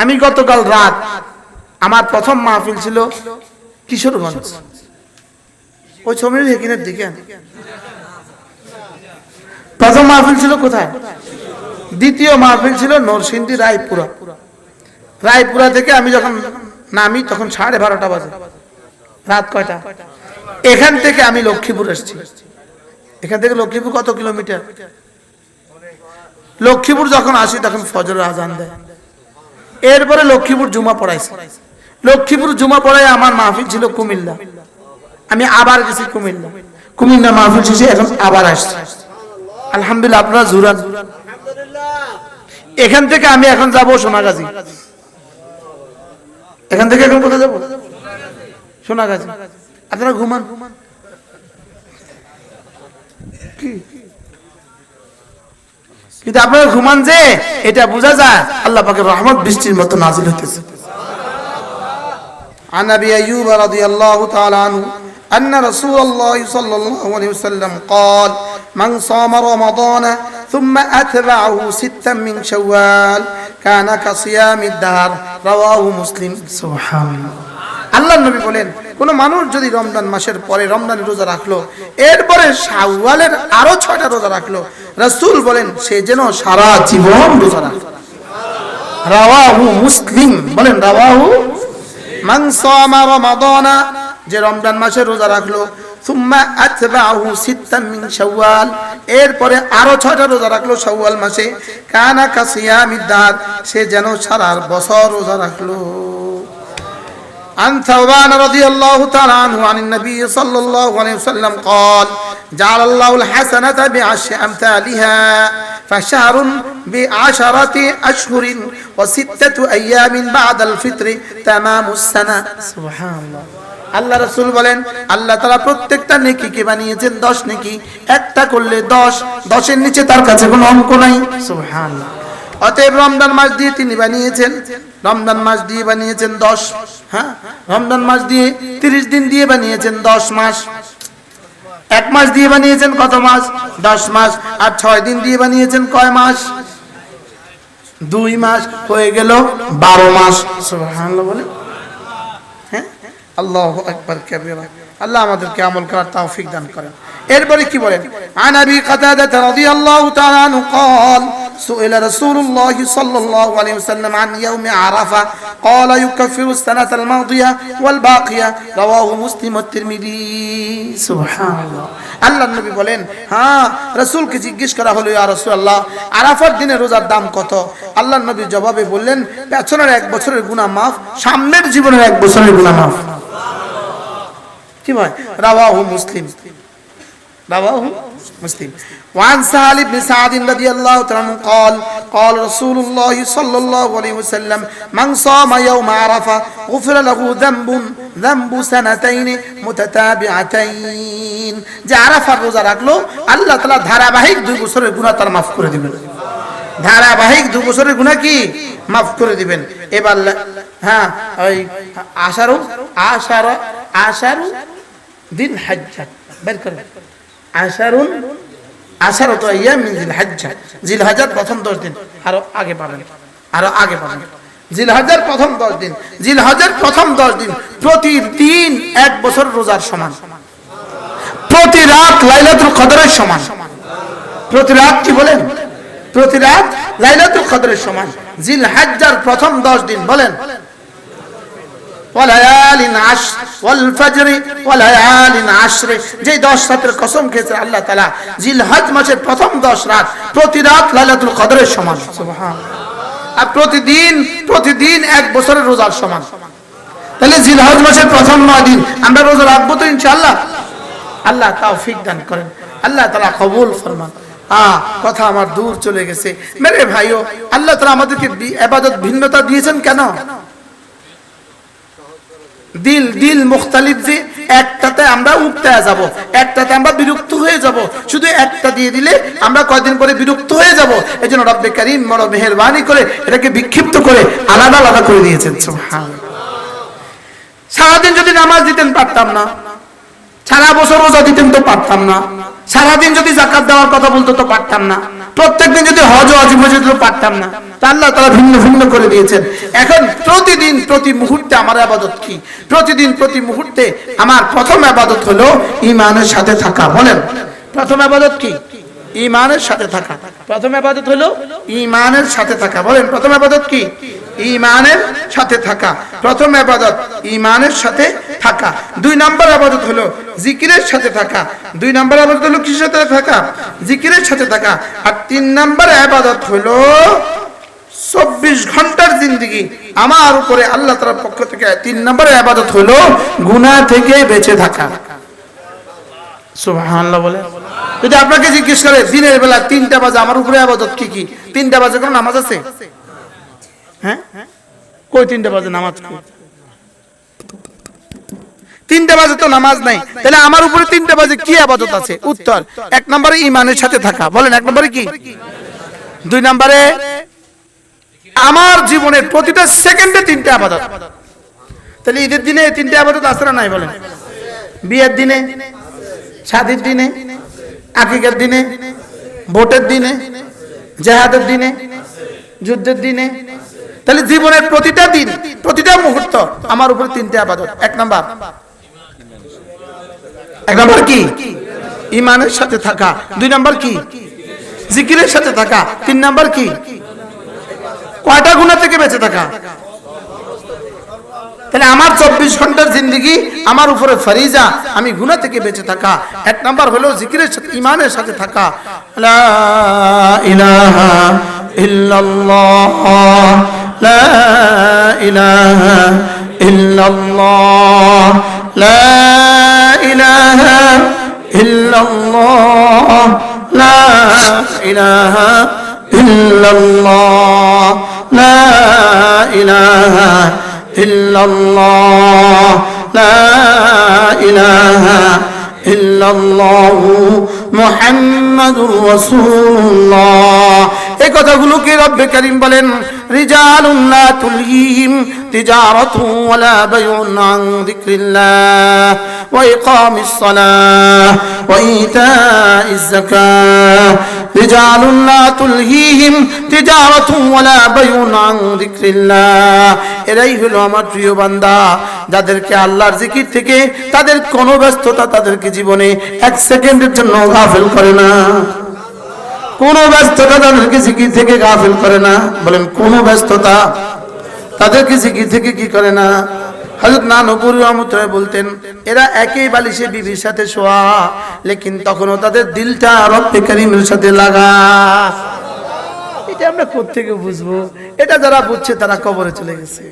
আমি গতকাল রাত আমার প্রথম মাহফিল ছিল কিশোরগঞ্জ। ওই ছবির হেকিনের দিকে। প্রথম মাহফিল ছিল কোথায়? দ্বিতীয় মাহফিল ছিল নরসিংদী রায়পুরা। রায়পুরা থেকে আমি যখন নামি তখন সাড়ে বারোটা বাজে, রাত কয়টা? এখান থেকে আমি লক্ষ্মীপুর এসেছি। এখান থেকে লক্ষ্মীপুর কত কিলোমিটার? লক্ষ্মীপুর যখন আসি তখন ফজরের আজান দেয়। এরপরে লক্ষ্মীপুর জুমা পড়াইছে। লক্ষ্মীপুর জুমা পড়াই আমার মাহফিল ছিল কুমিল্লা। আমি আবার গেছি কুমিল্লা। কুমিল্লা মাহফিল শেষে এখন আবার আসছি। আলহামদুলিল্লাহ, আপনারা জুরান। এখান থেকে আমি এখন যাব সোনাগাজী। এখান থেকে এখন কোথায় যাব? সোনাগাজী। আপনারা ঘুমান। কি? কিন্তু আপনারা ঘুমান যে এটা বোঝা যায় আল্লাহ পাকের রহমত বৃষ্টির মতো নাজিল হইতেছে عن ابي ايوب رضي الله تعالى عنه ان رسول الله صلى الله عليه وسلم قال من صام رمضان ثم اتبعه ستا من شوال كان كصيام الدهر رواه مسلم سبحان الله আল্লাহ নবী বলেন কোন মানুষ যদি রমজান মাসের পরে রমজানের রোজা রাখল, এরপরে শাওয়ালের আরও ছয়টা রোজা রাখল, রাসূল বলেন, সে যেন সারা জীবন রোজা রাখল রাওয়াহু মুসলিম বলেন, রাওয়াহু মান সামা রমাদানা, যে রমজান মাসে রোজা রাখল, সুম্মা আতবাহু সিত্তাম মিন শাওয়াল, এরপরে আরও ছয়টা রোজা রাখল শাওয়াল মাসে, কানা কাসিয়ামিদ দার, সে যেন সারা বছর রোজা রাখল। عن ثوبان رضي الله تعالى عنه عن النبي صلى الله عليه وسلم قال جعل الله الحسنة بعشر أمثالها فشهر بعشرة أشهر وستة أيام بعد الفطر تمام السنة سبحان الله আল্লাহ রসুল বলেন আল্লাহ তারা প্রত্যেকটা নেকিকে বানিয়েছেন দশ নেকি একটা করলে দশ দশের নিচে তার কাছে কোনো অঙ্ক নাই সুবহানাল্লাহ অতএব রমজান মাস দিয়ে তিনি বানিয়েছেন, রমজান মাস দিয়ে বানিয়েছেন দশ হ্যাঁ? রমজান মাস দিয়ে তিরিশ দিন দিয়ে বানিয়েছেন দশ মাস। এক মাস দিয়ে বানিয়েছেন কত মাস? দশ মাস। আর ছয় দিন দিয়ে বানিয়েছেন কয় মাস? দুই মাস। হয়ে গেল বারো মাস। বলে হ্যাঁ? আল্লাহ আকবার, কাবীরা। আল্লাহ আমাদেরকে আমল করার তৌফিক দান করেন। এরপরে কি বলেন? عن ابي قتاده رضي الله تعالى عنه قال سئل رسول الله صلى الله عليه وسلم عن يوم عرفه قال يكفر السنه الماضيه والباقيه رواه مسلم والترمذي سبحان الله আল্লাহ নবী বলেন হ্যাঁ রাসূলকে জিজ্ঞেস করা হলো ইয়া রাসূলুল্লাহ আরাফার দিনে রোজার দাম কত আল্লাহ নবী জবাবে বললেন পেছনের এক বছরের গুনাহ মাফ সামনের জীবনের এক বছরের গুনাহ মাফ কি ভাই রাওয়াহু মুসলিম রাওয়াহু মুসলিম وعن سهل بن سعد رضي الله تعالى عنه قال قال رسول الله صلى الله عليه وسلم من صام يوم عرفة غفر له ذنب ذنب سنتين متتابعتين যে আরাফার রোজা রাখলো আল্লাহ তাআলা ধারাবাহিক দুই বছরের গুনাহ তার মাফ করে দিবেন ধারাবাহিক দু বছরের গুণা কি মাফ করে দিবেন এবার লা- হ্যাঁ ওই আশারু আশার আশারু দিন হাজ্জা বের করে আশারুন আশারু তো ইয়াম মিন প্রথম দশ দিন আরও আগে পাবেন। আরও আগে পাবেন। প্রথম দশ দিন। প্রথম দশ দিন প্রতিদিন এক বছর রোজার সমান। প্রতি রাত লাইলাতুল কদরের সমান। প্রতি রাত কি বলেন? প্রতি রাত লাইলাতুল কদরের সমান। জিল হাজ্জার প্রথম 10 দিন বলেন। ওয়ালায়ালিন আশ ওয়াল ফজর, ওয়ালায়ালিন আশর। যে 10 রাতের কসম খেয়েছে আল্লাহ তাআলা জিল হজ মাসের প্রথম 10 রাত, প্রতি রাত লাইলাতুল কদরের সমান। সুবহান আর প্রতিদিন প্রতিদিন এক বছরের রোজার সমান। তাহলে জিল হজ মাসের প্রথম 9 দিন, আমরা রোজা রাখব তো ইনশাআল্লাহ। আল্লাহ তৌফিক দান করেন। আল্লাহ তাআলা কবুল ফরমান। আহ, কথা আমার দূর চলে গেছে। মেরে ভাইও, আল্লাহ তাআলা আমাদেরকে ইবাদত ভিন্নতা দিয়েছেন কেন? দিল দিল মুখতালিফ যে একটাতে আমরা উঠতে যাব, একটাতে আমরা বিরক্ত হয়ে যাব। শুধু একটা দিয়ে দিলে আমরা কয়দিন পরে বিরক্ত হয়ে যাব? এই জন্য রব্বে কারিম বড় মেহরবানি করে এটাকে বিক্ষিপ্ত করে আলাদা আলাদা করে দিয়েছেন। সারাদিন যদি নামাজ দিতেন পারতাম না। সারা বছর রোজা দিতেন তো পারতাম না। সারাদিন যদি জাকাত দেওয়ার কথা বলতো তো পারতাম না। প্রত্যেকদিন যদি হজ হজ মসজিদ পারতাম না। আল্লাহ তারা ভিন্ন ভিন্ন করে দিয়েছেন। এখন প্রতিদিন, প্রতি মুহূর্তে আমার আবাদত কি? প্রতিদিন, প্রতি মুহূর্তে আমার প্রথম আবাদত হলো ইমানের সাথে থাকা। বলেন, প্রথম আবাদত কি? ইমানের সাথে থাকা। প্রথম আবাদত হলো ইমানের সাথে থাকা। বলেন, প্রথম আবাদত কি? ইমানের সাথে থাকা। প্রথম আবাদত ইমানের সাথে থাকা। দুই নাম্বার আবাদত হলো জিকিরের সাথে থাকা। দুই নাম্বার আবাদত হলো কিসের সাথে থাকা? জিকিরের সাথে থাকা। আর তিন নাম্বার আবাদত হলো চব্বিশ ঘণ্টার জিন্দগি। আমার উপরে আল্লাহ তালার পক্ষ থেকে তিন নম্বরের আবাদত হলো গুনাহ থেকে বেঁচে থাকা। বলে। যদি আপনাকে জিজ্ঞেস করে দিনের বেলা তিনটা বাজে, আমার উপরে আবাদত কি কি? তিনটা বাজে কোনো নামাজ আছে? হ্যাঁ? কই তিনটা বাজে নামাজ তিনটা বাজে তো নামাজ নাই। তাহলে আমার উপরে তিনটা বাজে কি আবাদত আছে? উত্তর এক নম্বরে ইমানের সাথে থাকা। বলেন এক নম্বরে কি? দুই নম্বরে আমার জীবনের প্রতিটা সেকেন্ডে তিনটে আবাদত। তাহলে ঈদের দিনে এই তিনটে আবাদত আছে না নাই বলেন? বিয়ের দিনে শাদির দিনে আকিকের দিনে ভোটের দিনে জেহাদের দিনে যুদ্ধের দিনে তাহলে জীবনের প্রতিটা দিন, প্রতিটা মুহূর্ত আমার উপরে তিনটে আবাদত। এক নাম্বার। এক নাম্বার কি? ইমানের সাথে থাকা। দুই নাম্বার কি? জিকিরের সাথে থাকা। তিন নাম্বার কি? কয়টা গুণা থেকে বেঁচে থাকা? তাহলে আমার চব্বিশ ঘণ্টার জিন্দগি আমার উপরে ফরিজা, আমি গুণা থেকে বেঁচে থাকা। এক নাম্বার হলো জিকিরের সাথে, ইমানের সাথে থাকা। ইলাহা ইল্লাল্লাহ। লা ইলাহা ইল্লাল্লাহ লা ইলাহা ইল্লাল্লাহ লা ইলাহা ইল্লাল্লাহ লা ইলাহা إلا الله لا إله إلا الله محمد رسول الله এই কথাগুলোকে রব্বে করিম বলেন রিজালুন লা তুলহিহিম তিজারাতু ওয়ালা বাইউন আন যিকরিল্লাহ ওয়া ইকামিস সালাহ ওয়া ইতাইজ যাকাহ রিজালুন লা তুলহিহিম তিজারাতু ওয়ালা বাইউন আন যিকরিল্লাহ এরাই হলো আমার প্রিয় বান্দা যাদেরকে আল্লাহর জিকির থেকে তাদের কোনো ব্যস্ততা তাদেরকে জীবনে এক সেকেন্ডের জন্য গাফেল করে না। কোনো ব্যস্ততা তাদেরকে জিকির থেকে গাফেল করে না। বলেন, কোনো ব্যস্ততা তাদেরকে জিকির থেকে কি করে না? হযরত নানপুর রহমতুল্লাহ বলতেন, এরা একই বালিশে বিবির সাথে শোয়া, লেকিন তখনও তাদের দিলটা রব্বে করিমের সাথে লাগা। এটা আমরা কোত্থেকে বুঝব? এটা যারা বুঝছে তারা কবরে চলে গেছে।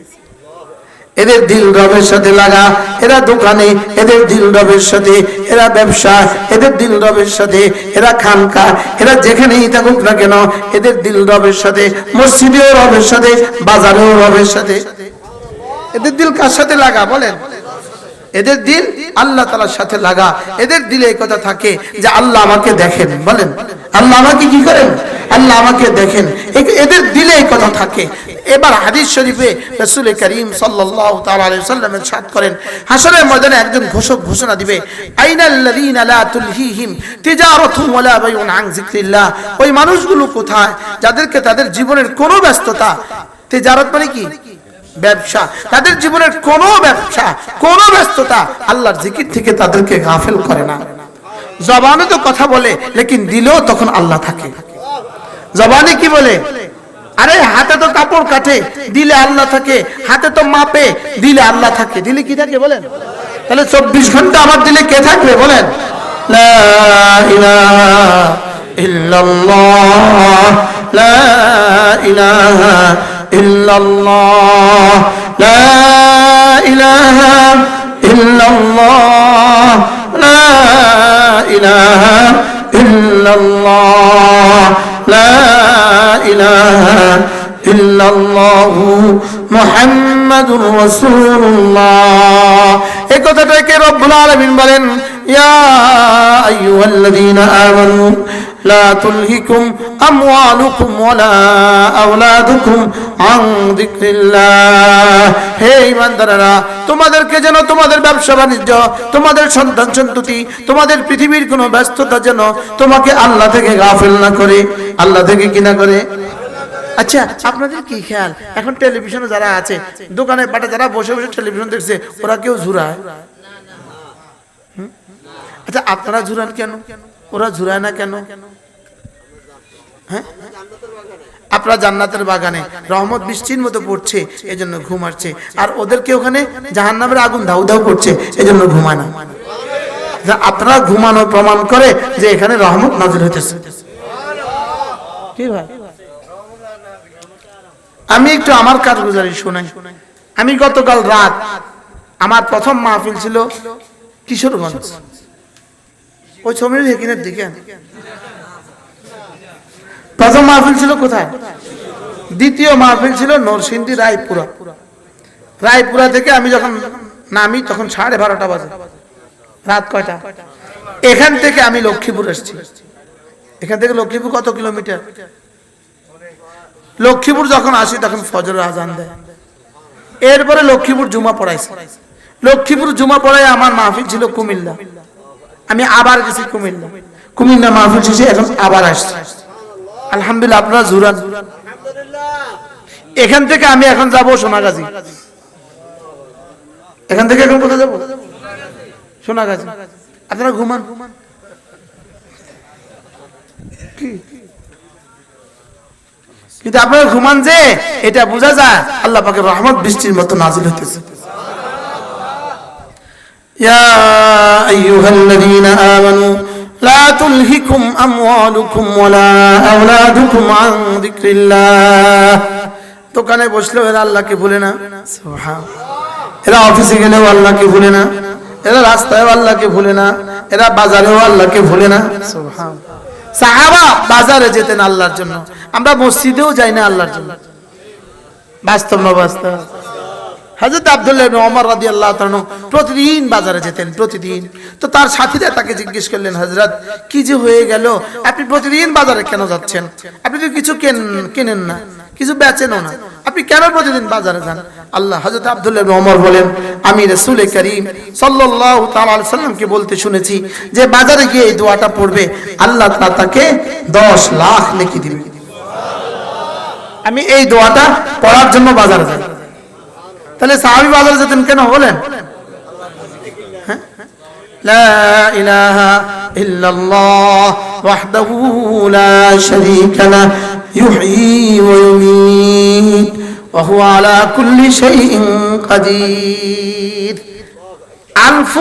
এদের দিল রবের সাথে লাগা, এরা দোকানে এদের দিল রবের সাথে, এরা ব্যবসা এদের দিল রবের সাথে, এরা খানকা, এরা যেখানেই থাকুক না কেন, এদের দিল রবের সাথে, মসজিদেও রবের সাথে, বাজারেও রবের সাথে। এদের দিল কার সাথে লাগা বলেন? এদের দিল আল্লাহ তালার সাথে লাগা। এদের দিলে এই কথা থাকে যে আল্লাহ আমাকে দেখেন, বলেন। আল্লাহ আমাকে কি করেন? আল্লাহ আমাকে দেখেন। এদের দিলে এই কথা থাকে। এবার হাদিস শরীফে রসুল করিম সাল্লাম ইরশাদ করেন, হাসরের ময়দানে একজন ঘোষক ঘোষণা দিবে ওই মানুষগুলো কোথায়? যাদেরকে তাদের জীবনের কোনো ব্যস্ততা। তিজারত মানে কি? ব্যবসা, তাদের জীবনের কোনো ব্যবসা, কোনো ব্যস্ততা আল্লাহর জিকির থেকে তাদেরকে গাফেল করে না। জবানে তো কথা বলে, লেকিন দিলেও তখন আল্লাহ থাকে। জবানে কি বলে? আরে, হাতে তো কাপড় কাটে, দিলে আল্লাহ থাকে, হাতে তো মাপে, দিলে আল্লাহ থাকে। দিলে কি থাকে বলেন? তাহলে চব্বিশ ঘণ্টা আমার দিলে কে থাকবে বলেন? লা ইলাহা ইল্লাল্লাহ, লা ইলাহা ইল্লাল্লাহ, লা ইলাহা ইল্লাল্লাহ, লা ইলাহা ইল্লাল্লাহ লা ইলাহা ইল্লাল্লাহ মুহাম্মাদুর রাসূলুল্লাহ। এই কথাটাকে রব্বুল আলামিন বলেন ইয়া আইয়ুহাল্লাযীনা আমানু লা তুলহিকুম আমওয়ালুকুম ওয়ালা আওলাদুকুম আন যিকরিল্লাহ। হে ঈমানদারেরা, তোমাদেরকে যেন তোমাদের ব্যবসা বাণিজ্য, তোমাদের সন্তান সন্ততি, তোমাদের পৃথিবীর কোনো ব্যস্ততা যেন তোমাকে আল্লাহ থেকে গাফেল না করে। আল্লাহ থেকে কি না করে? আচ্ছা আপনাদের কি খেয়াল? এখন টেলিভিশনে যারা আছে দোকানে বাটে যারা বসে বসে টেলিভিশন দেখছে, ওরা কেউ ঝুরায়? আচ্ছা আপনারা ঝুরান কেন? ওরা ঝুরায় না কেন? হ্যাঁ? আপনারা জান্নাতের বাগানে রহমত বৃষ্টির মতো পড়ছে, এজন্য ঘুম আসছে। আর ওদেরকে ওখানে জাহান্নামের আগুন ধাউ ধাউ করছে, এজন্য ঘুমায় না। আপনারা ঘুমানো প্রমাণ করে যে এখানে রহমত নাজির হইতেছে। কি ভাই? আমি একটু আমার কারগুজারি শোনাই। আমি গতকাল রাত আমার প্রথম মাহফিল ছিল কিশোরগঞ্জ। ওই ছবির হেকিনের দিকে প্রথম মাহফিল ছিল কোথায়? দ্বিতীয় মাহফিল ছিল নরসিংদী রায়পুরা। রায়পুরা থেকে আমি যখন নামি তখন সাড়ে বারোটা বাজে রাত কয়টা? এখান থেকে আমি লক্ষ্মীপুর এসেছি। এখান থেকে লক্ষ্মীপুর কত কিলোমিটার? লক্ষ্মীপুর যখন আসি তখন ফজরের আজান দেয়। এরপরে লক্ষ্মীপুর জুমা পড়াইছে। লক্ষ্মীপুর জুমা পড়াই আমার মাহফিল ছিল কুমিল্লা। আমি আবার গেছি কুমিল্লা। কুমিল্লা মাহফিল শেষে এখন আবার আসছি। আলহামদুলিল্লাহ, আপনারা জুরান। এখান থেকে আমি এখন যাব সোনাগাজী। এখান থেকে এখন কোথায় যাব? সোনাগাজী। আপনারা ঘুমান। কিন্তু আপনারা ঘুমান যে, এটা বোঝা যায়, আল্লাহ পাকের রহমত বৃষ্টির মতো নাজিল হইতেছে। يا أيها الذين آمنوا لا تلهكم أموالكم ولا أولادكم عن ذكر الله দোকানে বসলেও এরা আল্লাহকে ভুলে না সুবহান। এরা অফিসে গেলেও আল্লাহকে ভুলে না এরা রাস্তায়ও আল্লাহকে ভুলে না এরা বাজারেও আল্লাহকে ভুলে না সুবহান। সাহাবা বাজারে যেতেন আল্লাহর জন্য আমরা মসজিদেও যাই না আল্লাহর জন্য বাস্তব না বাস্তব হজরত আবদুল্লাহ ওমর রাদিয়াল্লাহু তাআলা প্রতিদিন বাজারে যেতেন, প্রতিদিন। তো তার সাথীরা তাকে জিজ্ঞেস করলেন, হযরত, কি যে হয়ে গেল? আপনি প্রতিদিন বাজারে কেন যাচ্ছেন? আপনি তো কিছু কেন- কেনেন না, কিছু বেচেনও না। আপনি কেন প্রতিদিন বাজারে যান? আল্লাহ হযরত আবদুল্লাহ ওমর বলেন, আমি রাসূল করিম আলাইহি সাল্লামকে বলতে শুনেছি যে বাজারে গিয়ে এই দোয়াটা পড়বে, আল্লাহ তাকে 10 লাখ নেকি দিবে। আমি এই দোয়াটা পড়ার জন্য বাজারে যাই। তাহলে সাহাবী বাদল যেতেন কেন? বলেন। لا إله إلا الله وحده لا شريك له يحيي ويميت وهو على كل شيء قدير ألف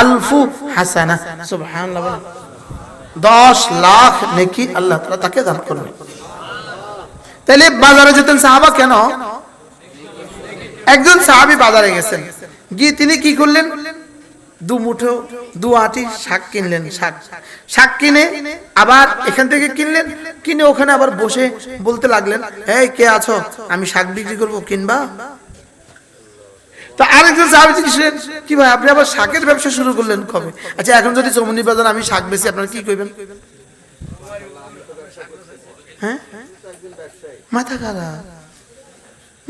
ألف حسنة سبحان الله দশ لاخ نكي الله তারা تكذب كله تلي بازار جتن صحابة সাহাবা একজন সাহাবি বাজারে গেছেন। গিয়ে তিনি কি করলেন? দু মুঠো, দু আটি শাক কিনলেন, শাক। শাক কিনে আবার এখান থেকে কিনলেন। কিনে ওখানে আবার বসে বলতে লাগলেন, এই, কে আছো? আমি শাক বিক্রি করব, কিনবা? তো আরেকজন সাহাবি কি ভাই, আপনি আবার শাকের ব্যবসা শুরু করলেন কবে? আচ্ছা এখন যদি চমনি বাজার আমি শাক বেশি আপনারা কি করবেন হ্যাঁ? মাথা খারাপ।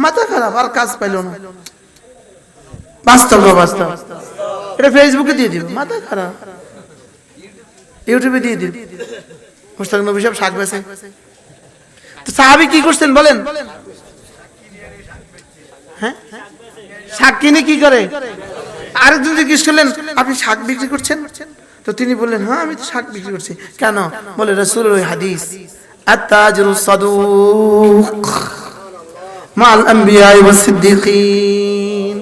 মাথা খারাপ, আর কাজ পাইল না। বাস্তব বাস্তব। এটা ফেসবুকে দিয়ে দিব, মাথা খারাপ। ইউটিউবে দিয়ে দিব। মুস্তাক নবী শাক বেছে। তো সাহাবি কি করছেন, বলেন? হ্যাঁ? শাক কিনে কি করে? আরেকজন জিজ্ঞেস করলেন, আপনি শাক বিক্রি করছেন? তো তিনি বললেন হ্যাঁ আমি তো শাক বিক্রি করছি। কেন? বলে রসুল হাদিস আত্তাজরু সাদুক। মাল আম্বিয়া ওয়াস সিদ্দিকিন।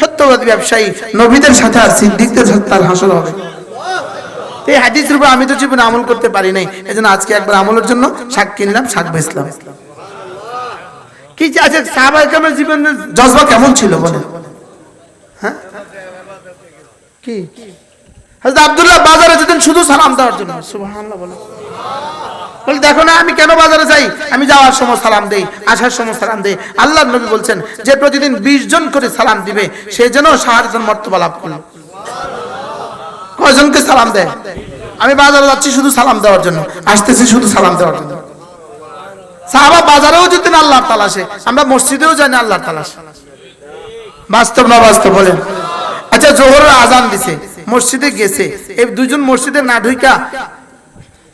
সত্যবাদী ব্যবসায়ী, নবীদের সাথে আর সিদ্দিকদের সাথে তার হাসর হবে। এই হাদিসের উপর আমি তো জীবনে আমল করতে পারি নাই। এজন্য আজকে একবার আমলের জন্য শাক কিনলাম, শাক বেচলাম। কি আছে সাহাবা কেমন জীবনের জজবা কেমন ছিল বলে হ্যাঁ? কি? হযরত আব্দুল্লাহ বাজারে যেতেন শুধু সালাম দেওয়ার জন্য, সুবহানাল্লাহ বলে বলে, দেখো না, আমি কেন বাজারে যাই? আমি যাওয়ার সময় সালাম দেই, আসার সময় সালাম দেই। আল্লাহ নবী বলছেন, যে প্রতিদিন বিশ জন করে সালাম দিবে, সে যেন শাহাদাতের মর্তবা লাভ করল কয়জন কজনকে সালাম দেয়? আমি বাজারে যাচ্ছি শুধু সালাম দেওয়ার জন্য, আসতেছি শুধু সালাম দেওয়ার জন্য। সাহাবা বাজারেও যেতেন, আল্লাহর তালাশে। আমরা মসজিদেও জানি আল্লাহর তালাশ। বাস্তব না বাস্তব বলেন? আচ্ছা জোহরের আজান দিছে, মসজিদে গেছে। এই দুজন মসজিদে না ঢুইকা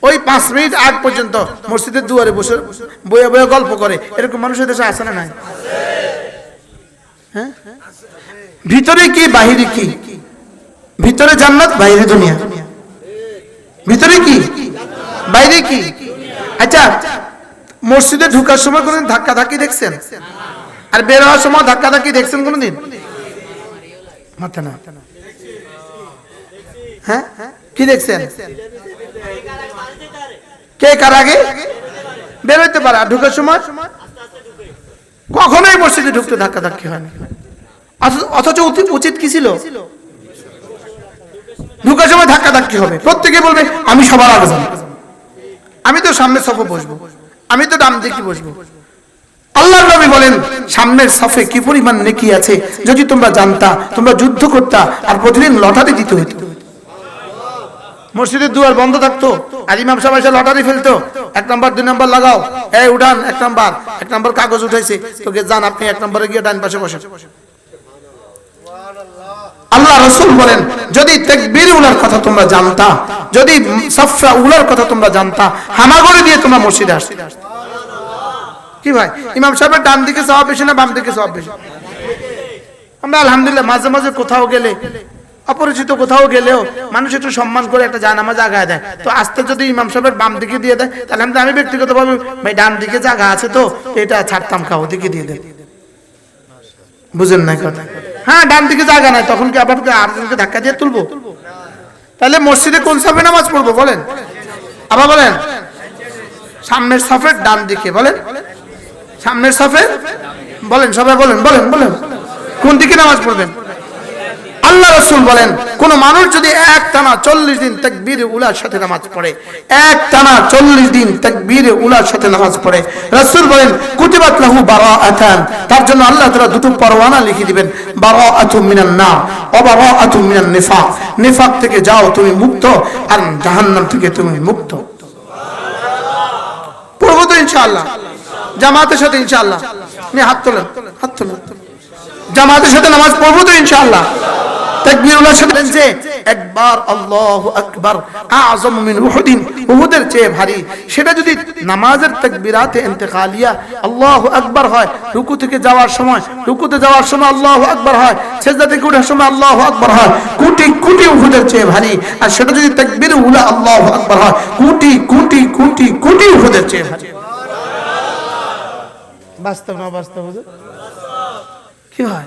ওই পাঁচ মিনিট আগ পর্যন্ত মসজিদের দুয়ারে বসে বয়ে বয়ে গল্প করে। এরকম মানুষের দেশে আসে না নাই? হ্যাঁ? ভিতরে কি, বাহিরে কি? ভিতরে জান্নাত বাইরে দুনিয়া। ভিতরে কি? বাইরে কি? আচ্ছা মসজিদে ঢুকার সময় কোনদিন ধাক্কা ধাক্কি দেখছেন? আর বের হওয়ার সময় ধাক্কা ধাক্কি দেখছেন কোনদিন? মাথা না। হ্যাঁ? কি দেখছেন? কে কার আগে? বের হইতে পারে। আর ঢুকার সময়? কখনোই মসজিদে ঢুকতে ধাক্কা ধাক্কি হয়নি। অথচ- উচিত কি ছিল? ঢুকার সময় ধাক্কা ধাক্কি হবে। প্রত্যেকে বলবে, আমি সবার আগে যাব আমি তো সামনে সফে বসবো। আমি তো ডান দিকে বসবো। আল্লাহ নবী বলেন, সামনের সফে কি পরিমাণ নেকি আছে? যদি তোমরা জানতা, তোমরা যুদ্ধ করতা, আর প্রতিদিন লটারি দিতে হইতো। মসজিদের দুয়ার বন্ধ থাকতো। আর ইমাম সাহেব এসে লটারি ফেলতো। এক নম্বর, দুই নম্বর লাগাও। এই, উঠান, এক নম্বর। এক নম্বর কাগজ উঠাইছে। তোকে যান আপনি এক নম্বরে গিয়ে ডান পাশে বসে আল্লাহ রসুল বলেন, যদি তেকবীর উলার কথা তোমরা জানতা, যদি সফা উলার কথা তোমরা জানতা দিয়ে তোমরা মসজিদে আসতে। কি ভাই? ইমাম সাহেবের ডান দিকে সওয়াব বেশি না বাম দিকে সওয়াব বেশি? আমরা আলহামদুলিল্লাহ, মাঝে মাঝে কোথাও গেলে অপরিচিত কোথাও গেলেও মানুষ একটু সম্মান করে একটা জানামাজ আগায় দেয়। তো আস্তে যদি ইমাম সাহেবের বাম দিকে দিয়ে দেয়, তাহলে আমি আমি ব্যক্তিগতভাবে ভাই ডান দিকে জায়গা আছে তো এটা ছাড়তাম খাও ওদিকে দিয়ে দেয় বুঝেন না কথা? হ্যাঁ ডান দিকে জায়গা নাই, তখন কি আবার আরেকজনকে ধাক্কা দিয়ে তুলবো? তাহলে মসজিদে কোন সাফে নামাজ পড়ব বলেন? আবার বলেন, সামনের সাফের ডান দিকে বলেন। সামনের সাফে? বলেন, সবাই বলেন বলেন বলেন। কোন দিকে নামাজ পড়বেন? আল্লাহ রসুল বলেন, কোন মানুষ যদি এক টানা চল্লিশ দিন উলার সাথে নামাজ পড়ে, এক টানা চল্লিশ দিন উলার সাথে নামাজ পড়ে, রসুল বলেন, কুতিবাত লাহু বারা আথান তার জন্য আল্লাহ তারা দুটো লিখে দিবেন বারা আতু মিনান অবারা আতু মিনান নিফাক নিফাক থেকে যাও তুমি মুক্ত, আর জাহান্নাম থেকে তুমি মুক্ত। তো ইনশাআল্লাহ। জামাতের সাথে ইনশাআল্লাহ। হাত তোলেন হাত তোলেন। জামাতের সাথে নামাজ পড়ব তো ইনশাআল্লাহ। তাকবীরুল্লাহ সাথে যে একবার আল্লাহু আকবার আযম মিন উহুদিন উহুদের চেয়ে ভারী। সেটা যদি নামাজের তাকবীরাতে ইন্তেকালিয়া আল্লাহু আকবার হয় রুকু থেকে যাওয়ার সময় রুকুতে যাওয়ার সময় আল্লাহু আকবার হয় সেজদা থেকে ওঠার সময় আল্লাহু আকবার হয় কোটি কোটি উহুদের চেয়ে ভারী। আর সেটা যদি তাকবীর উলা আল্লাহু আকবার হয় কোটি কোটি কোটি কোটি উহুদের চেয়ে ভারী। বাস্তব না বাস্তব কি হয়?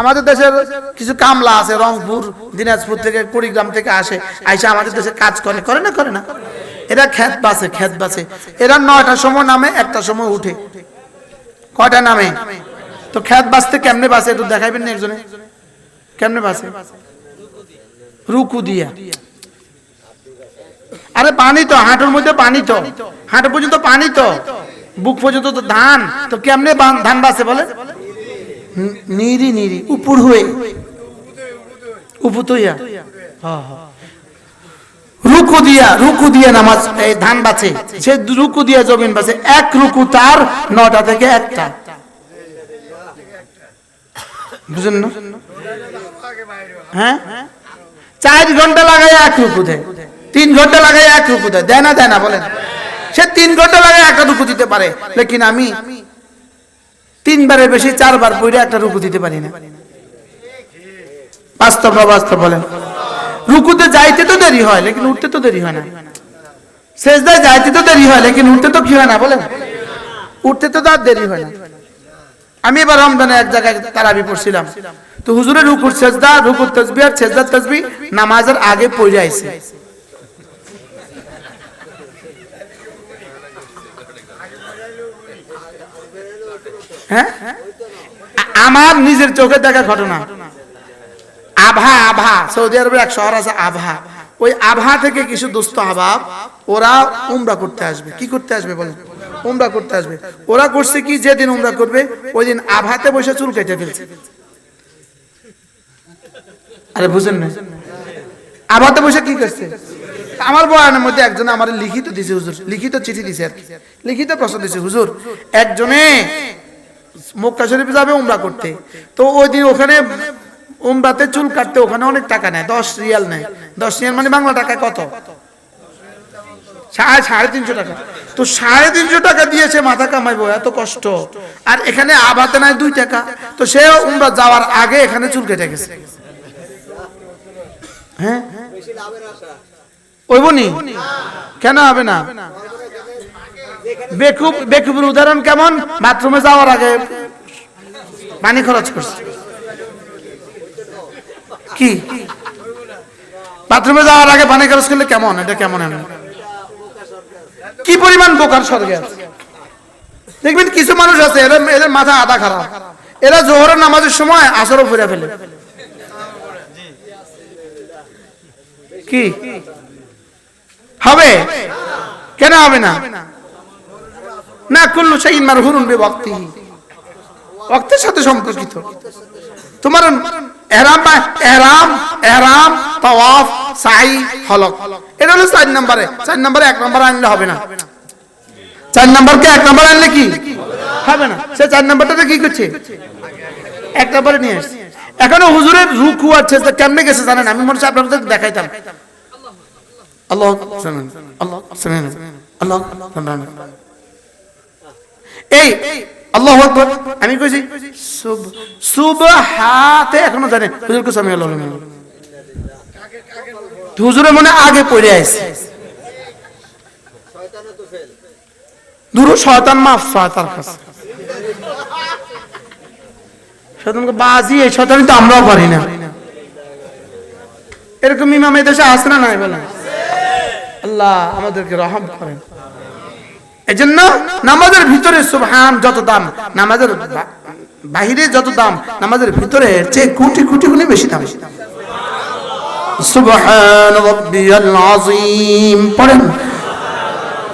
আমাদের দেশের কিছু কামলা আছে, রংপুর, দিনাজপুর থেকে, কুড়িগ্রাম থেকে আসে, আইসা আমাদের দেশে কাজ করে করে না করে না। এরা খেত বাসে খেত বাসে। এরা নয়টার সময় নামে, একটা সময় উঠে। কয়টা নামে? তো খেত বাসতে কেমনে বাসে? একটু দেখাইবেন না একজনে। কেমনে বাসে? রুকু দিয়া। আরে পানি তো, হাঁটুর মধ্যে পানি তো। হাঁটু পর্যন্ত পানি তো। বুক পর্যন্ত তো ধান। তো কেমনে ধান বাসে বলে? নিরি নিরি উপর হয়ে উপত হইয়া। রুকু দিয়া রুকু দিয়া নামাজ ধান বাঁচে সে রুকু দিয়া জমিন বাঁচে এক রুকু তার নটা থেকে একটা। বুঝেন না? হ্যাঁ? চার ঘণ্টা লাগাই এক রুকু দেয়। তিন ঘণ্টা লাগাই এক রুকু দেয়। দেয় না দেয় না, বলেন। সে তিন ঘণ্টা লাগাই একটা রুকু দিতে পারে। লেকিন আমি তিনবারের বেশি, চারবার পড়ে একটা রুকু দিতে পারি না। বাস্তব বাস্তব বলেন? রুকুতে যাইতে তো দেরি হয়, লেকিন উঠতে তো দেরি হয় না। শেষদায় যাইতে তো দেরি হয়, লেকিন উঠতে তো কি হয় না, বলেন? উঠতে তো তার দেরি হয় না। আমি এবার রমজানে এক জায়গায় তারাবি পড়ছিলাম। তো হুজুরের রুকুর সেজদা, রুকুর তসবি আর সেজদার তসবি নামাজের আগে পড়ে আইছে। হ্যাঁ? আমার নিজের চোখে দেখা ঘটনা। আভা আভা, সৌদি আরবের এক শহর আছে আভা। ওই আভা থেকে কিছু দুস্থ আবাব, ওরা উমরা করতে আসবে। কি করতে আসবে বলেন? উমরা করতে আসবে। ওরা করছে কি? যেদিন উমরা করবে, ওই দিন আভাতে বসে চুল কেটে ফেলছে। আরে বুঝেন না। আভাতে বসে কি করছে? আমার বয়ানের মধ্যে একজন আমার লিখিত দিছে হুজুর। লিখিত চিঠি দিছে আর কি। লিখিত প্রশ্ন দিছে, হুজুর, একজনে মক্কা শরীফে যাবে উমরা করতে। তো ওই দিন ওখানে উমরাতে চুল কাটতে ওখানে অনেক টাকা নেয়, দশ রিয়াল নেয়। দশ রিয়াল মানে বাংলা টাকায় কত? সাড়ে তিনশো টাকা। তো সাড়ে তিনশো টাকা দিয়েছে মাথা কামাইবো এত কষ্ট। আর এখানে আবাতে নাই দুই টাকা। তো সে উমরা যাওয়ার আগে এখানে চুল কেটে গেছে। হ্যাঁ? ওই বনি কেন হবে না? বেকুব বেকুবের উদাহরণ কেমন? বাথরুমে যাওয়ার আগে। পানি খরচ করছে। কি? বাথরুমে যাওয়ার আগে পানি খরচ করলে কেমন? এটা কেমন এমন কি পরিমাণ বোকার স্বর্গে আছে? দেখবেন কিছু মানুষ আছে এদের এদের মাথা আধা খারাপ। এরা জোহরের নামাজের সময় আসরও ফিরে ফেলে। কি? হবে? কেন হবে না? না, কুল্লু শাইইন মারহুরুন বিওয়াক্তিহি ওয়াক্তের সাথে সম্পর্কিত। তোমার এহরাম বা এহরাম এহরাম, তাওয়াফ সাই হলক। এটা হলো চার নম্বরে। চার নম্বরে এক নম্বর আনলে হবে না। চার নম্বরকে এক নম্বর আনলে কি? হবে না। সে চার নম্বরটাতে কি করছে? এক নম্বরে নিয়ে আসছে। এখনও হুজুরের রুকু আছে কেমনে গেছে জানেন? আমি মনে হচ্ছে আপনাদের দেখাইতাম। আল্লাহ আল্লাহ আল্লাহ এই আল্লাহ আকবার। আমি কইছি, সুব, সুবহাতে এখনও জানে। হুজুর মনে আগে পড়ে শয়তান মাফ কাছে। শয়তানকে বাজি এই তো আমরাও পারি না। এরকম ইমাম এই দেশে আসে না নাই বলেন? আল্লাহ আমাদেরকে রহম করেন। এজন্য নামাজের ভিতরে, সুবহান, যত দাম, নামাজের বাহিরে যত দাম, নামাজের ভিতরে চেয়ে কোটি কোটি গুণে বেশি দাম। সুবহান রাব্বিয়াল আযীম। পড়েন।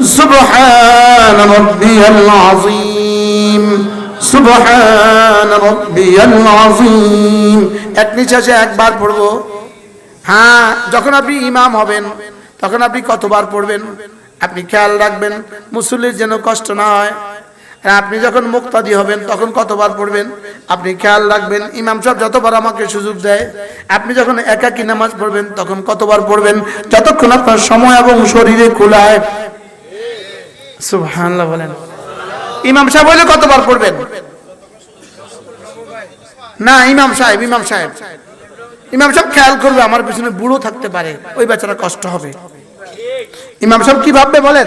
সুবহান রাব্বিয়াল আযীম। সুবহান রাব্বিয়াল আযীম। এক নিঃশ্বাসে একবার পড়ব। হ্যাঁ যখন আপনি ইমাম হবেন, তখন আপনি কতবার পড়বেন? আপনি খেয়াল রাখবেন, মুসল্লির যেন কষ্ট না হয়। আর আপনি যখন মুক্তাদি হবেন, তখন কতবার পড়বেন? আপনি খেয়াল রাখবেন, ইমাম সাহেব যতবার আমাকে সুযোগ দেয়, আপনি যখন একাকি নামাজ পড়বেন, তখন কতবার পড়বেন? যতক্ষণ আপনার সময় এবং শরীরে খোলায় সুবহানাল্লাহ বলেন। ইমাম সাহেব হইলে কতবার পড়বেন? না, ইমাম সাহেব ইমাম সাহেব। ইমাম সাহেব খেয়াল করবে, আমার পিছনে বুড়ো থাকতে পারে, ওই বেচারা কষ্ট হবে। ইমাম সাহেব কি ভাববে বলেন?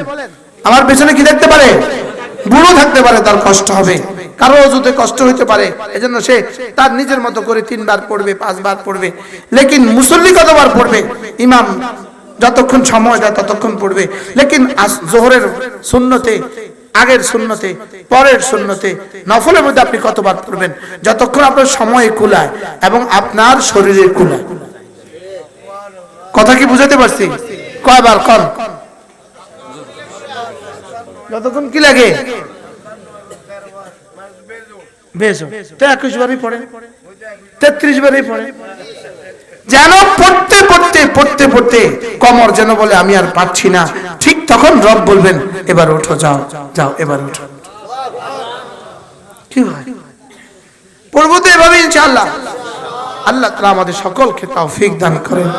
আমার পেছনে কি দেখতে পারে? বুড়ো থাকতে পারে, তার কষ্ট হবে। কারও অজুতে কষ্ট হইতে পারে। এজন্য সে তার নিজের মতো করে তিনবার পড়বে, পাঁচবার পড়বে। লেকিন মুসল্লি কতবার পড়বে? ইমাম যতক্ষণ সময় দেয় ততক্ষণ পড়বে। লেকিন জোহরের শূন্যতে আগের শূন্যতে পরের শূন্যতে নফলের মধ্যে আপনি কতবার পড়বেন? যতক্ষণ আপনার সময় কুলায় এবং আপনার শরীরে কুলায়। কথা কি বুঝাতে পারছি? কয়বার কর যতক্ষণ কি লাগে। কমর যেন বলে, আমি আর পাচ্ছি না। ঠিক তখন রব বলবেন, এবার যাও যাও, এবার কি পড়ব তো এভাবে আল্লাহ আমাদের সকলকে তাও ফিক দান করেন।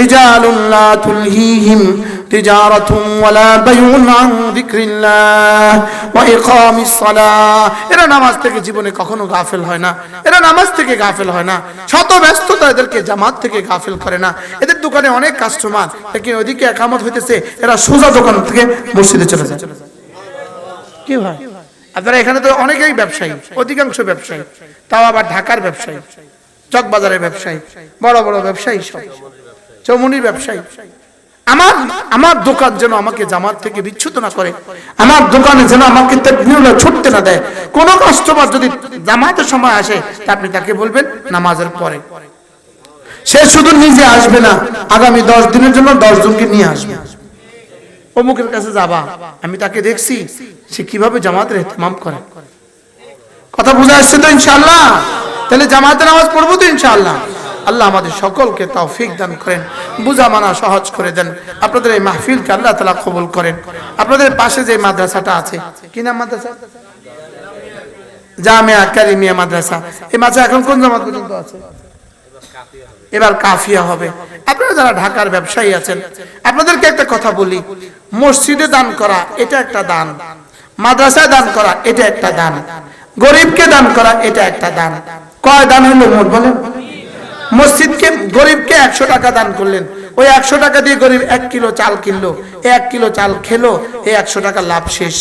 রিজালুল্লাহ তুলহিহিম তিজারাতুম ওয়ালা বাইউন আন যিকরিল্লাহ ওয়া ইকামিস সালাহ। এরা নামাজ থেকে জীবনে কখনো গাফেল হয় না। এরা নামাজ থেকে গাফেল হয় না। শত ব্যস্ততা এদেরকে জামাত থেকে গাফেল করে না। এদের দোকানে অনেক কাস্টমার। লেকিন ওইদিকে একামত হইতেছে, এরা সোজা দোকান থেকে মসজিদে চলে যায়। কি হয় আপনারা এখানে তো অনেকেই ব্যবসায়ী, অধিকাংশ ব্যবসায়ী। তাও আবার ঢাকার ব্যবসায়ী, চকবাজারের ব্যবসায়ী, বড় বড় ব্যবসায়ী সব। চৌমুনির ব্যবসায়ী। আমার আমার দোকান যেন আমাকে জামাত থেকে বিচ্ছুত না করে, আমার দোকানে যেন আমাকে তাকবীরুল্লাহ ছুটতে না দেয়। কোন কাস্টমার যদি জামাতের সময় আসে, তা আপনি তাকে বলবেন? নামাজের পরে। সে শুধু নিজে আসবে না, আগামী দশ দিনের জন্য দশ জনকে নিয়ে আসবে। অমুকের কাছে যাবা, আমি তাকে দেখছি, সে কীভাবে জামাতের এহতেমাম করে। কথা বুঝে আসছে তো ইনশাআল্লাহ? তাহলে জামাতের নামাজ পড়ব তো ইনশাআল্লাহ। আল্লাহ আমাদের সকলকে তৌফিক দান করেন, বুঝা মানা সহজ করে দেন। আপনাদের এই মাহফিলকে আল্লাহ তালা কবুল করেন। আপনাদের পাশে যে মাদ্রাসাটা আছে, কি নাম মাদ্রাসা? জামিয়া কারিমিয়া মাদ্রাসা। এই এখন কোন জামাত পর্যন্ত আছে? এবার কাফিয়া হবে। আপনারা যারা ঢাকার ব্যবসায়ী আছেন, আপনাদেরকে একটা কথা বলি। মসজিদে দান করা, এটা একটা দান। মাদ্রাসায় দান করা, এটা একটা দান। গরিবকে দান করা, এটা একটা দান। কয় দান হলো মোট বলেন? মসজিদকে গরিবকে একশো টাকা দান করলেন। ওই একশো টাকা দিয়ে গরিব এক কিলো চাল কিনলো, এক কিলো চাল খেলো, এই একশো টাকা লাভ শেষ।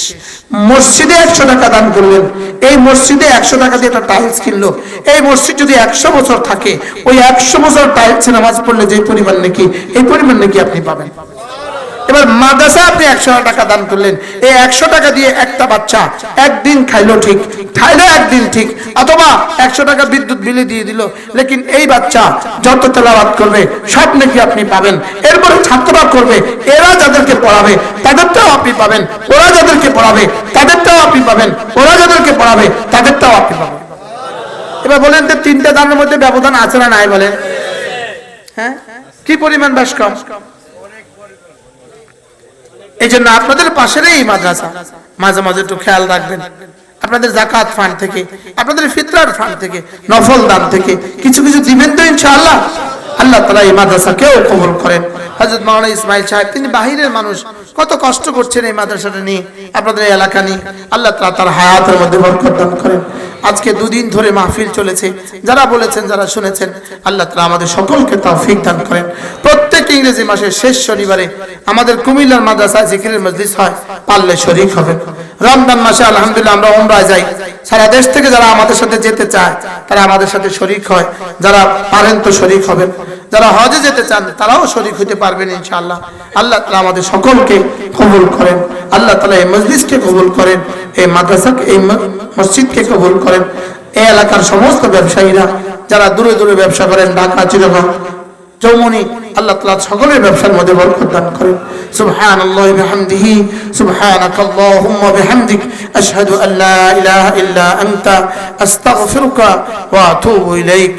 মসজিদে একশো টাকা দান করলেন, এই মসজিদে একশো টাকা দিয়ে একটা টাইলস কিনলো। এই মসজিদ যদি একশো বছর থাকে, ওই একশো বছর টাইলসে নামাজ পড়লে যে পরিমাণ নাকি, এই পরিমাণ নাকি আপনি পাবেন। এবার মাদ্রাসা আপনি একশো টাকা দান করলেন। এই একশো টাকা দিয়ে একটা বাচ্চা একদিন খাইলো ঠিক, খাইলো একদিন ঠিক, অথবা একশো টাকা বিদ্যুৎ বিলে দিয়ে দিল। লেকিন এই বাচ্চা যত তেলাবাদ করবে, সব নাকি আপনি পাবেন। এরপরে ছাত্ররা করবে, এরা যাদেরকে পড়াবে, তাদেরটাও আপনি পাবেন। ওরা যাদেরকে পড়াবে, তাদেরটাও আপনি পাবেন। ওরা যাদেরকে পড়াবে, তাদেরটাও আপনি পাবেন। এবার বলেন তো তিনটা দানের মধ্যে ব্যবধান আছে না নাই বলেন? হ্যাঁ? কি পরিমাণ বেশ কম এই জন্য আপনাদের পাশের এই মাদ্রাসা। মাঝে মাঝে একটু খেয়াল রাখবেন। আপনাদের জাকাত ফান্ড থেকে, আপনাদের ফিতরার ফান্ড থেকে, নফল দান থেকে, কিছু কিছু দিবেন তো ইনশাআল্লাহ। আল্লাহ তালা এই মাদ্রাসাকেও কবল করেন। হজরত মাওলানা ইসমাইল সাহেব, তিনি বাহিরের মানুষ। কত কষ্ট করছেন এই মাদ্রাসাটা নিয়ে, আপনাদের এই এলাকা নিয়ে। আল্লাহ তালা তার হায়াতের মধ্যে বরকত দান করেন। আজকে দুদিন ধরে মাহফিল চলেছে। যারা বলেছেন, যারা শুনেছেন, আল্লাহ তালা আমাদের সকলকে তৌফিক দান করেন। প্রত্যেক ইংরেজি মাসের শেষ শনিবারে আমাদের কুমিল্লার মাদ্রাসায় জিকিরের মজলিস হয়, পারলে শরিক হবে। রমজান মাসে আলহামদুলিল্লাহ আমরা উমরায় যাই। সারা দেশ থেকে যারা আমাদের সাথে যেতে চায়, তারা আমাদের সাথে শরিক হয়। যারা পারেন তো শরিক হবেন। যারা হজে যেতে চান, তারাও শরিক হতে পারবেন ইনশাআল্লাহ। আল্লাহ তালা আমাদের সকলকে কবুল করেন। আল্লাহ তালা এই মজলিসকে কবুল করেন, এই মাদ্রাসাকে, এই মসজিদকে কবুল করেন। এই এলাকার সমস্ত ব্যবসায়ীরা যারা দূরে দূরে ব্যবসা করেন, ঢাকা চিরগঞ্জ যৌমনি আল্লাহ তাআলা সকলের ব্যবসার মধ্যে বরকত দান করেন। সুবহানাল্লাহি বিহামদিহি সুবহানাকাল্লাহুম্মা বিহামদিক, আশহাদু আল্লা ইলাহা ইল্লা আনতা, আস্তাগফিরুকা ওয়া আতুবু ইলাইক।